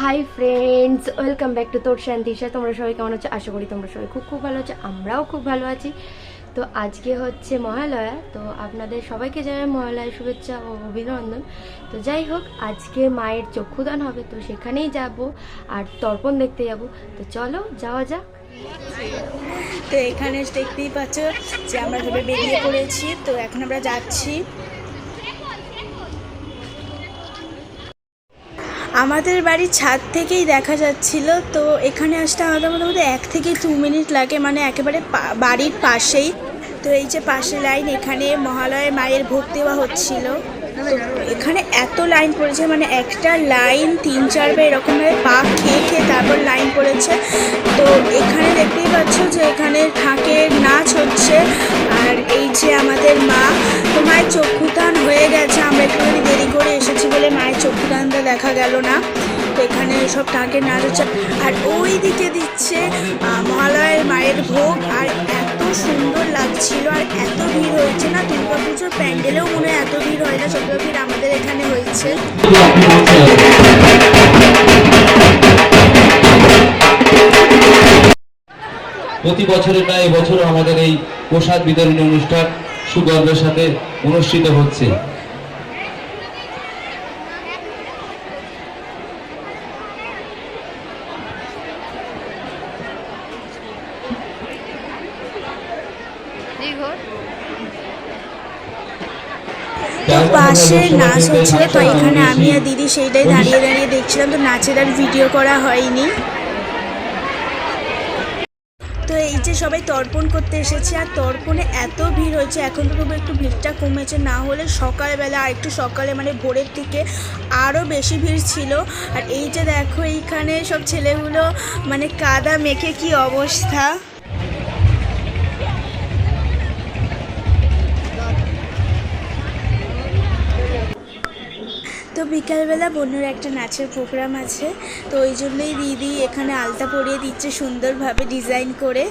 Hi friends welcome back to তোর শান্তিশা তোমরা সবাই কেমন আছো? আশা করি তোমরা সবাই খুব খুব ভালো আছো। আমরাও খুব ভালো আছি। তো আজকে হচ্ছে মহালয়া। তো আপনাদের সবাইকে জানাই মহালয়ার শুভেচ্ছা ও অভিনন্দন। তো যাই হোক, আজকে মায়ের চক্ষুদান হবে। তো সেখানেই যাব আর তর্পণ দেখতে যাব। তো চলো, যাওয়া যাক। তো এখানে দেখতেই পাচ্ছ যে আমরা সবাই বেরিয়ে পড়েছি। তো এখন আমরা যাচ্ছি আমাদের বাড়ির ছাদ থেকেই দেখা যাচ্ছিল, তো এখানে আসতে আমাদের মোটামুটি এক থেকে দু মিনিট লাগে মানে একেবারে বাড়ির পাশেই। তো এই যে পাশে লাইন এখানে মহালয়ের মায়ের ভোগ দেওয়া হচ্ছিল। এখানে এত লাইন পড়েছে মানে একটা লাইন তিন চারবার এরকমভাবে পা খেয়ে খেয়ে তারপর লাইন পড়েছে। তো এখানে দেখতেই পাচ্ছ যে এখানে ঠাকের নাচ হচ্ছে, আর এই যে আমাদের মা, তো মায়ের চক্ষুদান হয়ে গেছে। আমরা একটুখানি দেরি করে এসেছি বলে মায়ের চক্ষুদানটা দেখা গেল না। তো এখানে সব ঠাকের নাচ হচ্ছে। আর ওই দিকে দিচ্ছে মহালয়ের মায়ের ভোগ, আর সুন্দর লাগছিল আর এত ভিড় হয়েছে না? দুর্গা পুজোর প্যান্ডেলেও মনে হয় এত ভিড় হয় না? যত ভিড় আমাদের এখানে হয়েছে। প্রতি বছরে প্রায় এবছরও আমাদের এই প্রসাদ বিতরণী অনুষ্ঠান সুগর্বের সাথে অনুষ্ঠিত হচ্ছে। পাশে নাচ হচ্ছিল তো এখানে আমি আর দিদি সেইটাই দাঁড়িয়ে দাঁড়িয়ে দেখছিলাম তো নাচের আর ভিডিও করা হয়নি। তো এই যে সবাই তর্পণ করতে এসেছে আর তর্পণে এত ভিড় হয়েছে এখন তো একটু ভিড়টা কমেছে না হলে সকালবেলা আর একটু সকালে মানে ভোরের দিকে আরও বেশি ভিড় ছিল। আর এই যে দেখো এইখানে সব ছেলেগুলো মানে কাদা মেখে কি অবস্থা? তো বিকালবেলা বন্যর একটা নাচের প্রোগ্রাম আছে তো ওই জন্যই দিদি এখানে আলতা পরিয়ে দিচ্ছে সুন্দরভাবে ডিজাইন করে।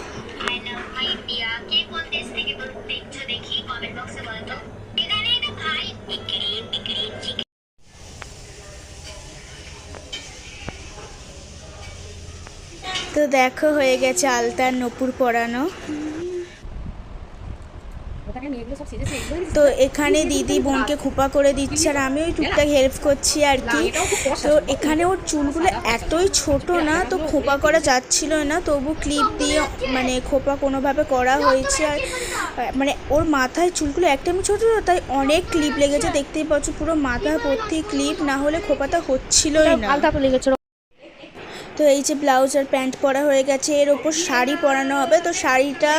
তো দেখো হয়ে গেছে আলতার নপুর পরানো। তো এখানে দিদি বোনকে খোপা করে দিচ্ছে আর আমি ওই টুকটাক হেল্প করছি আর কি। তো এখানে ওর চুলগুলো এতই ছোট না তো খোপা করা যাচ্ছিল না তবু ক্লিপ দিয়ে মানে খোপা কোনোভাবে করা হয়েছে আর মানে ওর মাথায় চুলগুলো একদমই ছোট তাই অনেক ক্লিপ লেগেছে দেখতেই পাচ্ছ পুরো মাথা ভর্তি ক্লিপ না হলে খোপাটা হচ্ছিলই না। তো এই যে ব্লাউজ আর প্যান্ট পরা হয়ে গেছে, এর ওপর শাড়ি পরানো হবে। তো শাড়িটা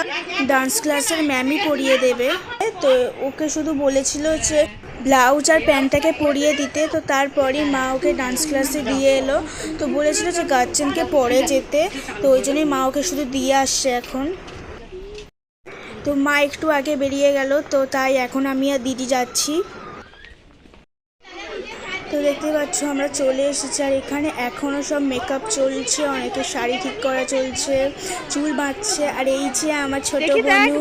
ডান্স ক্লাসের ম্যামই পরিয়ে দেবে। তো ওকে শুধু বলেছিল যে ব্লাউজ আর প্যান্টটাকে পরিয়ে দিতে। তো তারপরই মা ওকে ডান্স ক্লাসে দিয়ে এলো। তো বলেছিল যে গার্জেনকে পরে যেতে। তো ওই জন্যই মা ওকে শুধু দিয়ে আসছে এখন। তো মা একটু আগে বেরিয়ে গেল। তো তাই এখন আমি আর দিদি যাচ্ছি। তো দেখতে পাচ্ছ আমরা চলে এসেছি আর এখানে এখনও সব মেকআপ চলছে অনেকে শাড়ি ঠিক করা চলছে চুল বাঁধছে। আর এই যে আমার ছোট বন্ধু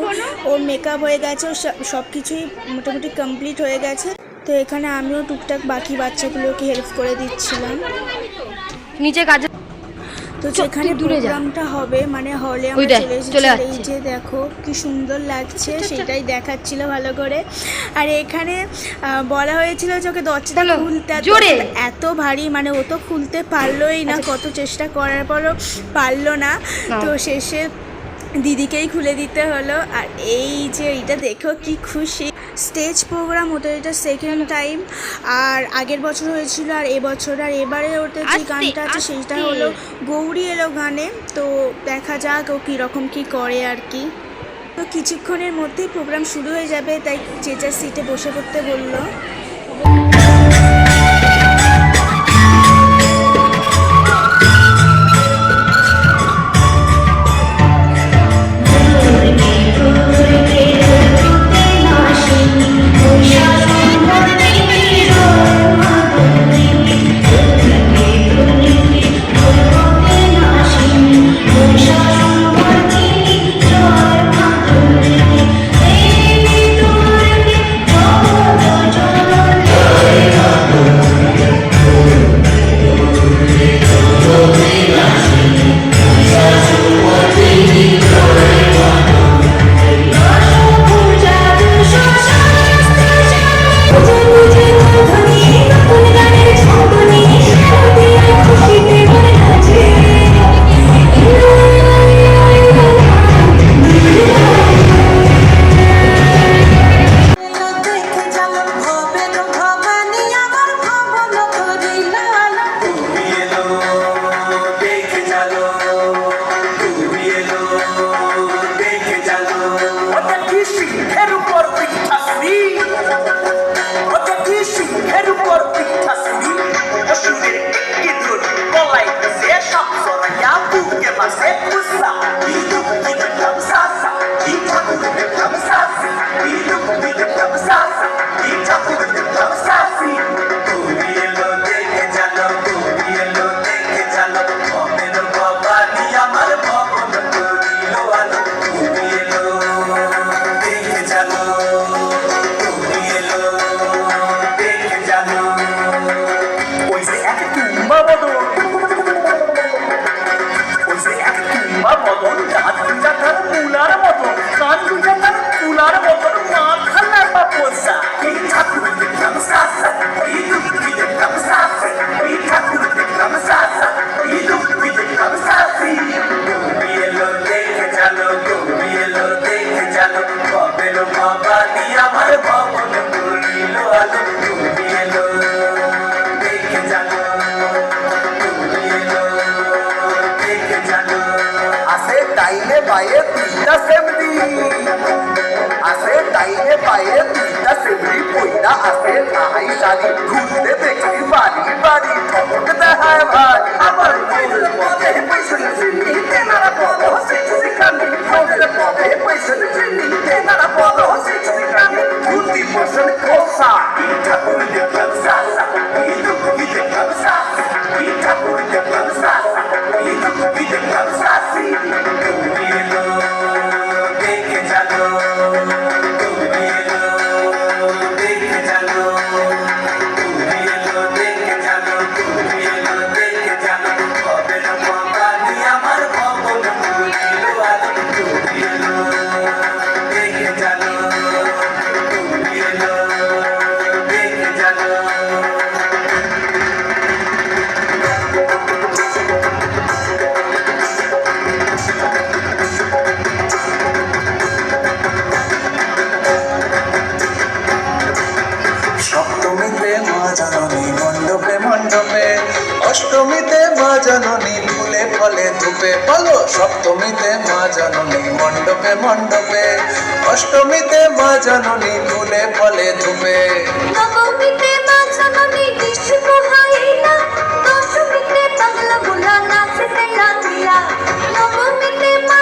ওর মেকআপ হয়ে গেছে ও সব কিছুই মোটামুটি কমপ্লিট হয়ে গেছে। তো এখানে আমিও টুকটাক বাকি বাচ্চাগুলোকে হেল্প করে দিচ্ছিলাম। নিচে কাজে তো যেখানে প্রোগ্রামটা হবে মানে হলে আমরা চলে এসেছি এই যে দেখো কি সুন্দর লাগছে সেটাই দেখাচ্ছিল ভালো করে। আর এখানে বলা হয়েছিল যে ওকে দরজাটা খুলতে। এত ভারী মানে ও তো খুলতে পারলোই না কত চেষ্টা করার পরও পারল না। তো শেষে দিদিকেই খুলে দিতে হলো। আর এই যে এইটা দেখো কি খুশি। স্টেজ প্রোগ্রাম ওদের এটা সেকেন্ড টাইম আর আগের বছর হয়েছিল আর এবছর আর এবারে ওদের যে গানটা আছে সেটা হলো গৌরী এলো গানে। তো দেখা যাক ও কীরকম কী করে আর কি। তো কিছুক্ষণের মধ্যেই প্রোগ্রাম শুরু হয়ে যাবে তাই যে যার সিটে বসে পড়তে বলল। Shaka সপ্তমীতে মা জননী মণ্ডপে মণ্ডপে, অষ্টমীতে মা জননী ফুলে ফলে ধুপে। নবমীতে মা দশমীতে লাগিয়া নবমীতে মা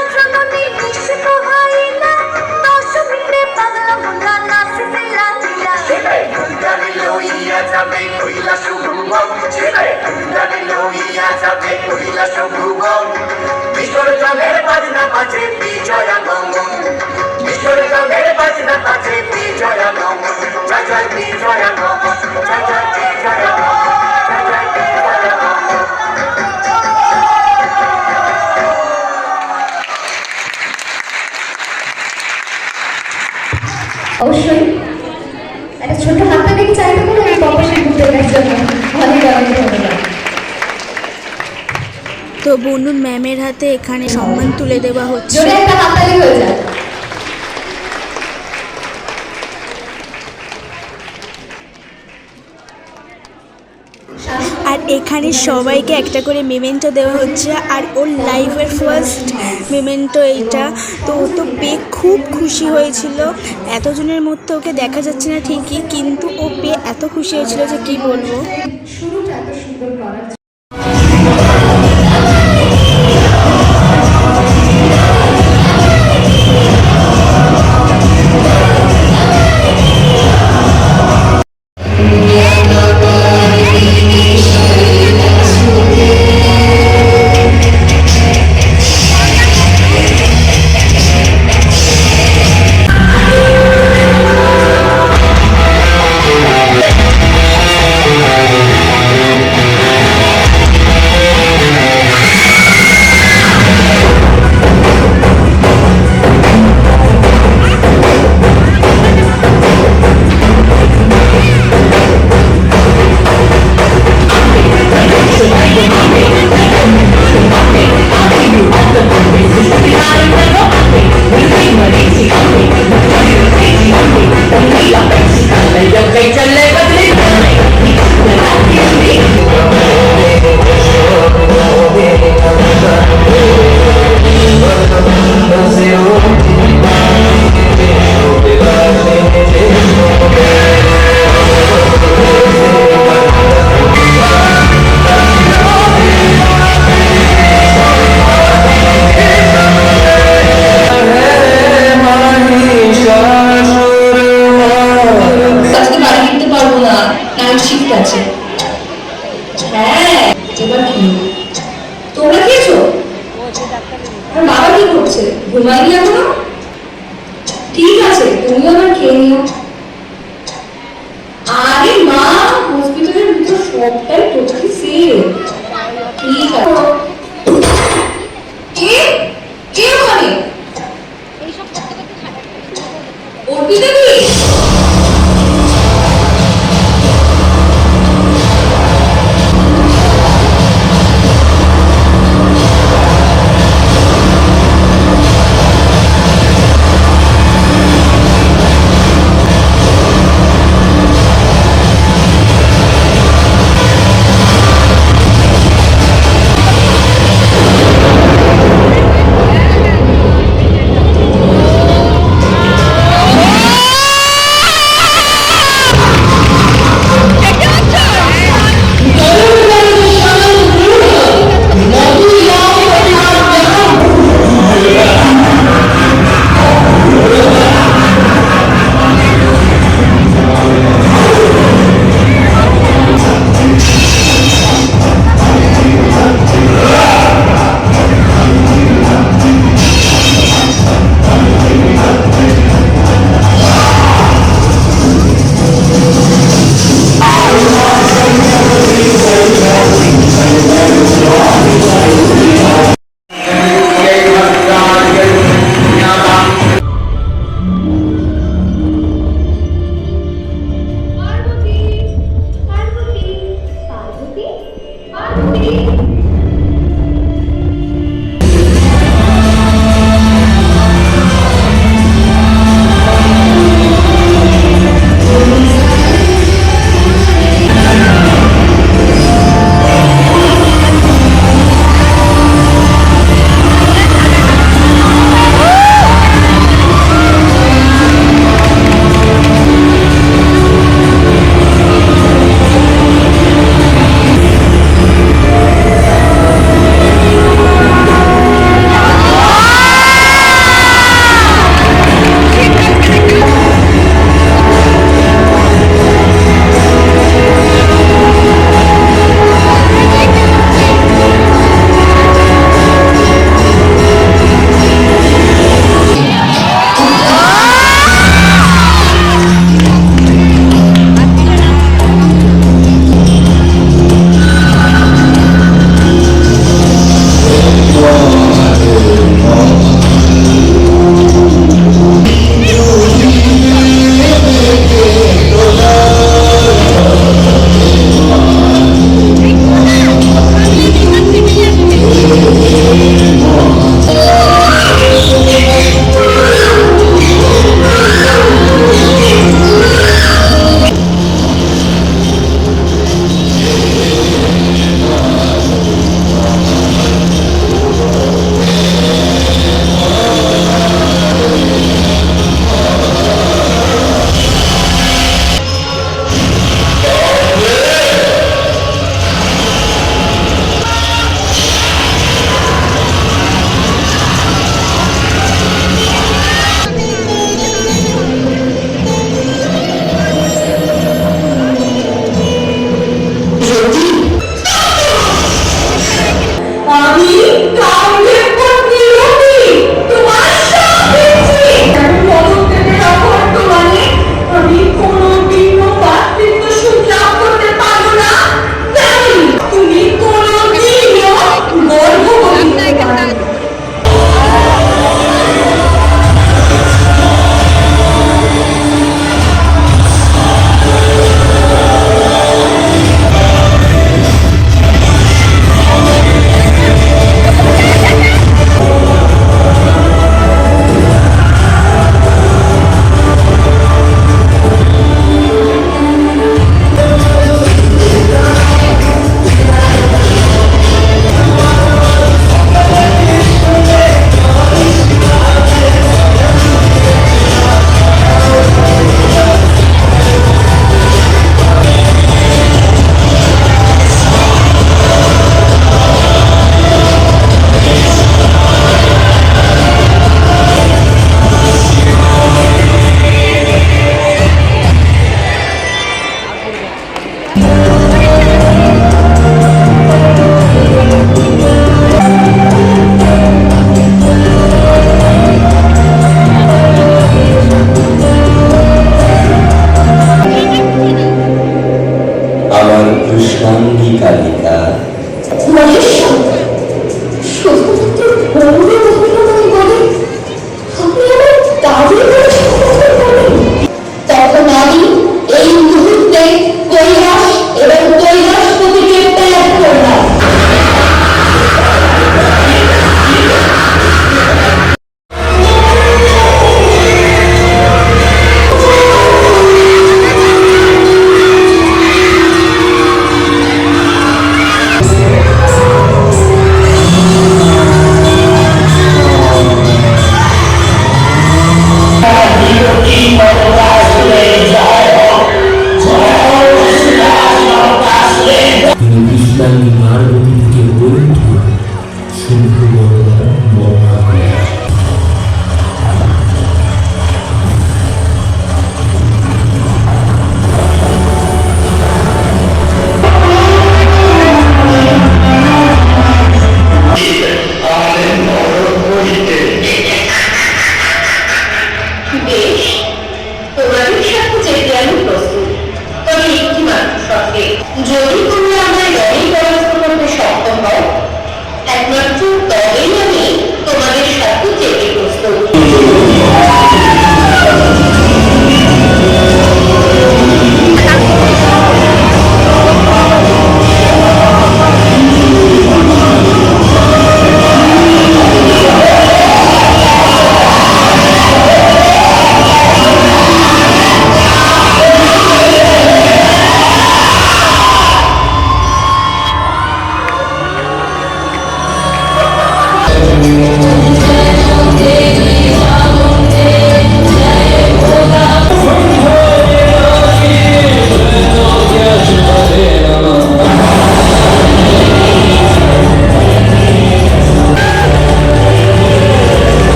তো বনুন ম্যামের হাতে এখানে সম্মান তুলে দেওয়া হচ্ছে। আর এখানে সবাইকে একটা করে মেমেন্টো দেওয়া হচ্ছে আর ওর লাইফের ফার্স্ট মেমেন্টো এইটা। তো ও তো পেয়ে খুব খুশি হয়েছিল। এতজনের মধ্যে ওকে দেখা যাচ্ছে না ঠিকই কিন্তু ও পেয়ে এত খুশি হয়েছিল যে কি বলব।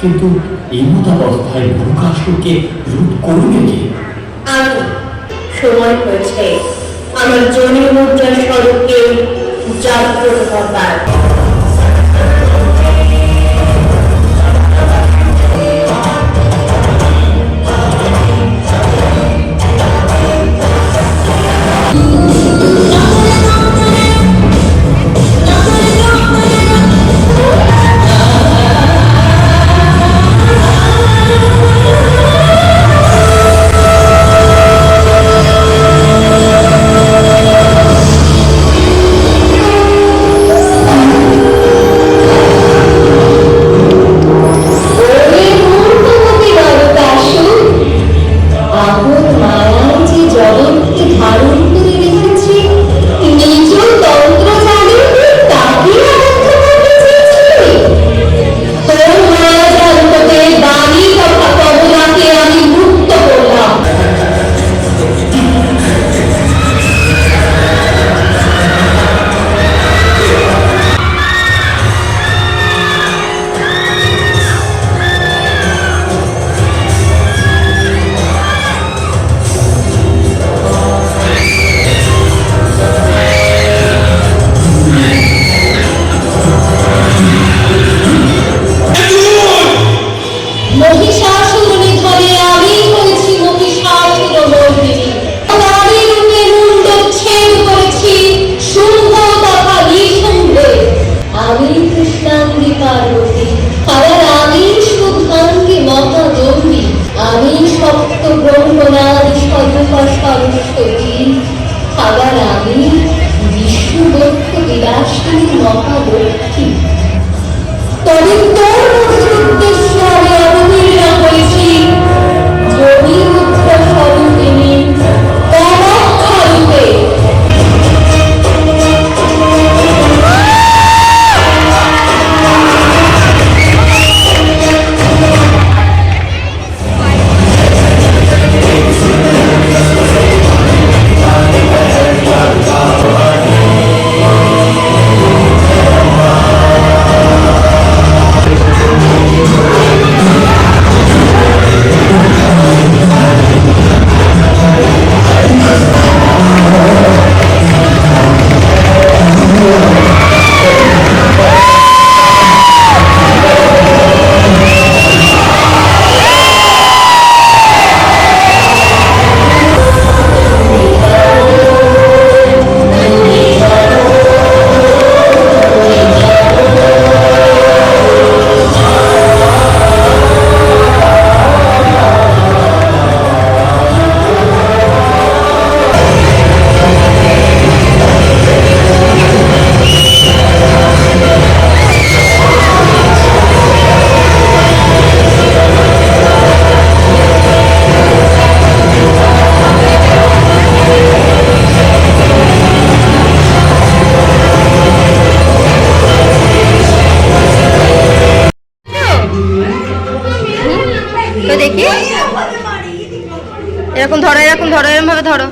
কিন্তু এই মতামত তাই প্রকাশকে রোধ করবে কি প্রমাণ হয়েছে। আমার জনী মুদ্রা স্বরূপকে জাগ্রত হবার धरो